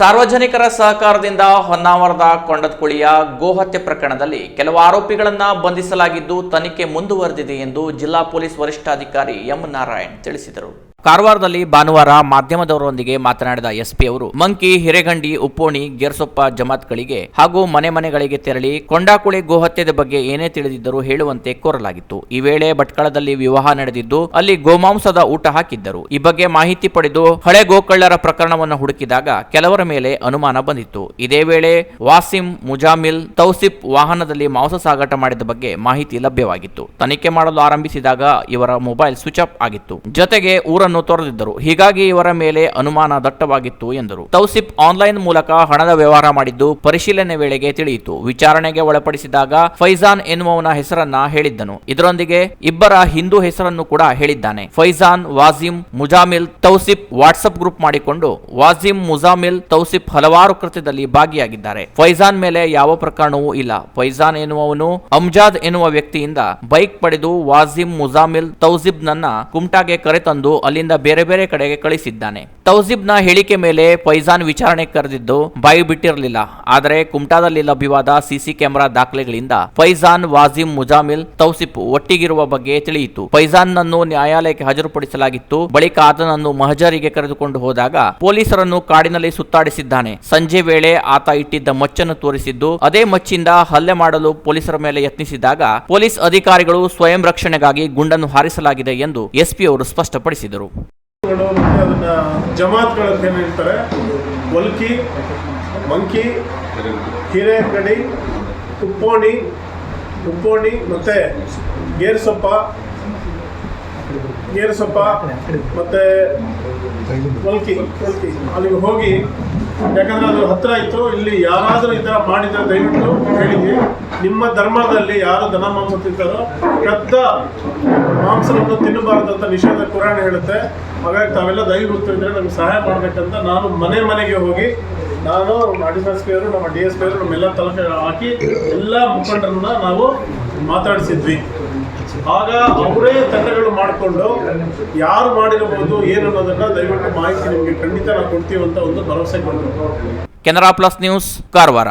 ಸಾರ್ವಜನಿಕರ ಸಹಕಾರದಿಂದ ಹೊನ್ನಾವರದ ಕೊಂಡದಕುಳಿಯ ಗೋಹತ್ಯೆ ಪ್ರಕರಣದಲ್ಲಿ ಕೆಲವು ಆರೋಪಿಗಳನ್ನು ಬಂಧಿಸಲಾಗಿದ್ದು ತನಿಖೆ ಮುಂದುವರೆದಿದೆ ಎಂದು ಜಿಲ್ಲಾ ಪೊಲೀಸ್ ವರಿಷ್ಠಾಧಿಕಾರಿ ಎಂ ನಾರಾಯಣ್ ತಿಳಿಸಿದರು. ಕಾರವಾರದಲ್ಲಿ ಭಾನುವಾರ ಮಾಧ್ಯಮದವರೊಂದಿಗೆ ಮಾತನಾಡಿದ ಎಸ್ಪಿ ಅವರು, ಮಂಕಿ, ಹಿರೇಗಂಡಿ, ಉಪ್ಪೋಣಿ, ಗೇರ್ಸೊಪ್ಪ, ಜಮಾತ್ಗಳಿಗೆ ಹಾಗೂ ಮನೆ ಮನೆಗಳಿಗೆ ತೆರಳಿ ಕೊಂಡಾಕುಳಿ ಗೋಹತ್ಯದ ಬಗ್ಗೆ ಏನೇ ತಿಳಿದಿದ್ದರೂ ಹೇಳುವಂತೆ ಕೋರಲಾಗಿತ್ತು. ಈ ವೇಳೆ ಭಟ್ಕಳದಲ್ಲಿ ವಿವಾಹ ನಡೆದಿದ್ದು, ಅಲ್ಲಿ ಗೋಮಾಂಸದ ಊಟ ಹಾಕಿದ್ದರು. ಈ ಬಗ್ಗೆ ಮಾಹಿತಿ ಪಡೆದು ಹಳೆ ಗೋಕಳ್ಳರ ಪ್ರಕರಣವನ್ನು ಹುಡುಕಿದಾಗ ಕೆಲವರ ಮೇಲೆ ಅನುಮಾನ ಬಂದಿತ್ತು. ಇದೇ ವೇಳೆ ವಾಸಿಂ ಮುಜಾಮಿಲ್ ತೌಸಿಫ್ ವಾಹನದಲ್ಲಿ ಮಾಂಸ ಸಾಗಾಟ ಮಾಡಿದ ಬಗ್ಗೆ ಮಾಹಿತಿ ಲಭ್ಯವಾಗಿತ್ತು. ತನಿಖೆ ಮಾಡಲು ಆರಂಭಿಸಿದಾಗ ಇವರ ಮೊಬೈಲ್ ಸ್ವಿಚ್ ಆಫ್ ಆಗಿತ್ತು. ಜೊತೆಗೆ ಊರನ್ನು ತೊರೆದಿದ್ದರು. ಹೀಗಾಗಿ ಇವರ ಮೇಲೆ ಅನುಮಾನ ದಟ್ಟವಾಗಿತ್ತು ಎಂದರು. ತೌಸಿಫ್ ಆನ್ಲೈನ್ ಮೂಲಕ ಹಣದ ವ್ಯವಹಾರ ಮಾಡಿದ್ದು ಪರಿಶೀಲನೆ ವೇಳೆಗೆ ತಿಳಿಯಿತು. ವಿಚಾರಣೆಗೆ ಒಳಪಡಿಸಿದಾಗ ಫೈಜಾನ್ ಎನ್ನುವವನ ಹೆಸರನ್ನ ಹೇಳಿದ್ದನು. ಇದರೊಂದಿಗೆ ಇಬ್ಬರ ಹಿಂದೂ ಹೆಸರನ್ನು ಕೂಡ ಹೇಳಿದ್ದಾನೆ. ಫೈಜಾನ್ ವಾಜಿಮ್ ಮುಜಾಮಿಲ್, ತೌಸಿಫ್ ವಾಟ್ಸ್ಆಪ್ ಗ್ರೂಪ್ ಮಾಡಿಕೊಂಡು ವಾಜಿಮ್ ಮುಜಾಮಿಲ್, ತೌಸಿಫ್ ಹಲವಾರು ಕೃತ್ಯದಲ್ಲಿ ಭಾಗಿಯಾಗಿದ್ದಾರೆ. ಫೈಜಾನ್ ಮೇಲೆ ಯಾವ ಪ್ರಕರಣವೂ ಇಲ್ಲ. ಫೈಜಾನ್ ಎನ್ನುವವನು ಅಮ್ಜಾದ್ ಎನ್ನುವ ವ್ಯಕ್ತಿಯಿಂದ ಬೈಕ್ ಪಡೆದು ವಾಜಿಮ್ ಮುಜಾಮಿಲ್ ತೌಸಿಫ್ ನನ್ನ ಕುಮ್ಟಾಗೆ ಕರೆತಂದು ಅಲ್ಲಿಂದ ಬೇರೆ ಬೇರೆ ಕಡೆಗೆ ಕಳಿಸಿದ್ದಾನೆ. ತೌಸಿಬ್ನ ಹೇಳಿಕೆ ಮೇಲೆ ಫೈಜಾನ್ ವಿಚಾರಣೆ ಕರೆದಿದ್ದು ಬಾಯಿ ಬಿಟ್ಟಿರಲಿಲ್ಲ. ಆದರೆ ಕುಮ್ಟಾದಲ್ಲಿ ಲಭ್ಯವಾದ ಸಿಸಿ ಕ್ಯಾಮೆರಾ ದಾಖಲೆಗಳಿಂದ ಫೈಜಾನ್ ವಾಜಿಮ್ ಮುಜಾಮಿಲ್ ತೌಸಿಫ್ ಒಟ್ಟಿಗಿರುವ ಬಗ್ಗೆ ತಿಳಿಯಿತು. ಫೈಜಾನ್ ನನ್ನು ನ್ಯಾಯಾಲಯಕ್ಕೆ ಹಾಜರುಪಡಿಸಲಾಗಿತ್ತು. ಬಳಿಕ ಆತನನ್ನು ಮಹಜರಿಗೆ ಕರೆದುಕೊಂಡು ಹೋದಾಗ ಪೊಲೀಸರನ್ನು ಕಾಡಿನಲ್ಲಿ ಸುತ್ತಾಡಿಸಿದ್ದಾನೆ. ಸಂಜೆ ವೇಳೆ ಆತ ಇಟ್ಟಿದ್ದ ಮಚ್ಚನ್ನು ತೋರಿಸಿದ್ದು ಅದೇ ಮಚ್ಚಿಂದ ಹಲ್ಲೆ ಮಾಡಲು ಪೊಲೀಸರ ಮೇಲೆ ಯತ್ನಿಸಿದಾಗ ಪೊಲೀಸ್ ಅಧಿಕಾರಿಗಳು ಸ್ವಯಂ ರಕ್ಷಣೆಗಾಗಿ ಗುಂಡನ್ನು ಹಾರಿಸಲಾಗಿದೆ ಎಂದು ಎಸ್ಪಿ ಅವರು ಸ್ಪಷ್ಟಪಡಿಸಿದರು. ಮತ್ತೆ ಅದನ್ನ ಜಮಾತ್ಗಳಂತ ಏನು ಹೇಳ್ತಾರೆ? ಒಲ್ಕಿ, ಮಂಕಿ ಹಿರೇಗಡಿ ಉಪ್ಪೋಣಿ ಉಪ್ಪೋಣಿ ಮತ್ತೆ ಗೇರುಸೊಪ್ಪ ಗೇರುಸೊಪ್ಪ ಮತ್ತೆ ಒಲ್ಕಿ ಒಲ್ಕಿ. ಅಲ್ಲಿಗೆ ಹೋಗಿ ಯಾಕಂದ್ರೆ ಅದು ಹತ್ರ ಇತ್ತು. ಇಲ್ಲಿ ಯಾರಾದರೂ ಈ ಥರ ಮಾಡಿದ್ರೆ ದಯವಿಟ್ಟು ಹೇಳಿದ್ವಿ ನಿಮ್ಮ ಧರ್ಮದಲ್ಲಿ ಯಾರು ದನ ಮಾಂಸ ತಿಂತಾರೋ, ಕದ್ದ ಮಾಂಸವನ್ನು ತಿನ್ನಬಾರದು ಅಂತ ನಿಷೇಧ ಕುರಾಣ ಹೇಳುತ್ತೆ. ಹಾಗಾಗಿ ತಾವೆಲ್ಲ ದಯವಿಟ್ಟು ಇದ್ರೆ ನಮ್ಗೆ ಸಹಾಯ ಮಾಡಬೇಕಂತ ನಾನು ಮನೆ ಮನೆಗೆ ಹೋಗಿ ನಾನು ಅಡಿಷನಲ್ ಪಿ ನಮ್ಮ ಡಿ ಎಸ್ ಪಿ ಅವರು, ನಮ್ಮೆಲ್ಲ ತಲಕ ಹಾಕಿ ಎಲ್ಲ ಮುಖಂಡರನ್ನ ನಾವು ಮಾತಾಡಿಸಿದ್ವಿ. ಆಗ ಅವರೇ ತಂಡಗಳು ಮಾಡಿಕೊಂಡು ಯಾರು ಮಾಡಿರಬಹುದು, ಏನು ಅನ್ನೋದನ್ನ ದಯವಿಟ್ಟು ಮಾಹಿತಿ ನಿಮಗೆ ಖಂಡಿತ ನಾವು ಕೊಡ್ತೀವಿ ಅಂತ ಒಂದು ಭರವಸೆ ಕೊಟ್ಟರು ಕೆನರಾ ಪ್ಲಸ್ ನ್ಯೂಸ್, ಕಾರವಾರ.